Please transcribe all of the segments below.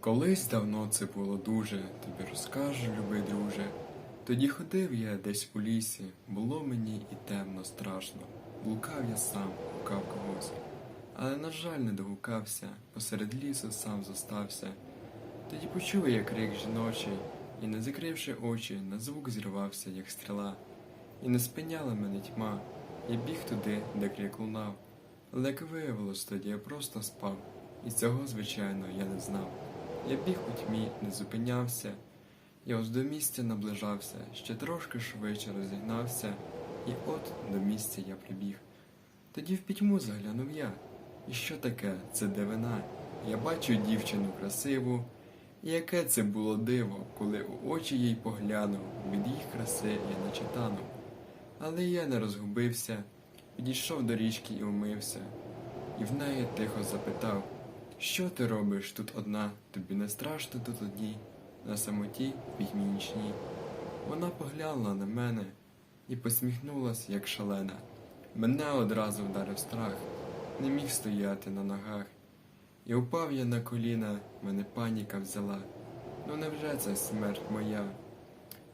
Колись давно це було дуже, тобі розкажу, любий друже. Тоді ходив я десь у лісі, було мені і темно, страшно. Блукав я сам, гукав когось. Але, на жаль, не догукався, посеред лісу сам зостався. Тоді почув я крик жіночий, і, не закривши очі, на звук зірвався, як стріла. І не спиняла мене тьма, я біг туди, де крик лунав. Але як виявилось, тоді я просто спав, і цього, звичайно, я не знав. Я біг у тьмі, не зупинявся, я ось до місця наближався, ще трошки швидше розігнався, і от до місця я прибіг. Тоді в пітьму заглянув я. І що таке? Це дивина. Я бачу дівчину красиву, і яке це було диво, коли у очі їй поглянув, від їх краси я наче танув. Але я не розгубився, підійшов до річки і умився, і в неї тихо запитав, що ти робиш тут одна, тобі не страшно тут одній, на самоті в пітьмі нічній. Вона поглянула на мене і посміхнулась, як шалена. Мене одразу вдарив страх, не міг стояти на ногах. І упав я на коліна, мене паніка взяла. Ну невже це смерть моя?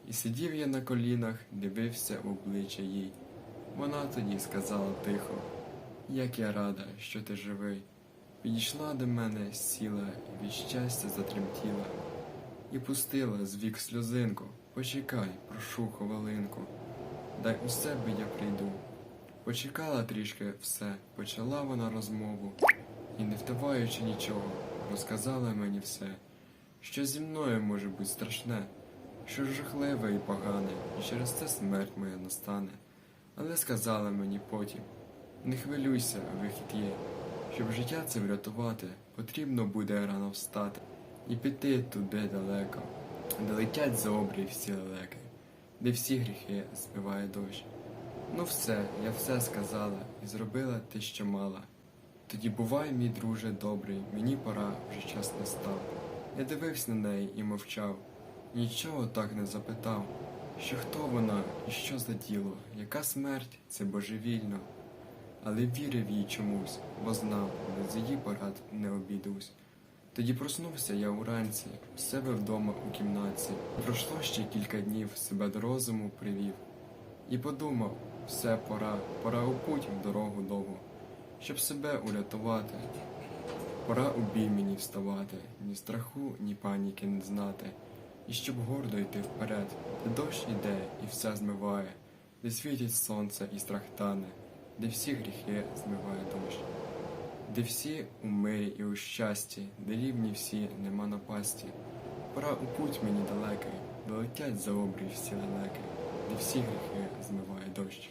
І сидів я на колінах, дивився в обличчя їй. Вона тоді сказала тихо, як я рада, що ти живий. Підійшла до мене, сіла і від щастя затремтіла. І пустила з вік сльозинку. Почекай, прошу хвилинку. Дай у себе я прийду. Почекала трішки все, почала вона розмову, і, не втиваючи нічого, розказала мені все, що зі мною може бути страшне, що жахливе і погане, і через це смерть моя настане. Але сказала мені потім: не хвилюйся, вихід є. Щоб життя це врятувати, потрібно буде рано встати і піти туди далеко, де летять за обрій всі лелеки, де всі гріхи збиває дощ. Ну все, я все сказала і зробила те, що мала. Тоді бувай, мій друже добрий, мені пора, вже час настав. Я дивився на неї і мовчав, нічого так не запитав, що хто вона і що за діло, яка смерть це божевільно. Але вірив їй чомусь, бо знав, без її порад не обійдусь. Тоді проснувся я уранці, у себе вдома у кімнаті. Пройшло ще кілька днів, себе до розуму привів. І подумав, все пора, пора у путь в дорогу довгу, щоб себе урятувати. Пора у бій мені вставати, ні страху, ні паніки не знати, і щоб гордо йти вперед, де дощ іде і все змиває, де світить сонце і страх тане, де всі гріхи змиває дощ, де всі у мирі і у щасті, де рівні всі нема напасті. Пора у путь мені далекий, Долетять за обрій всі далекі, де всі гріхи змиває дощ.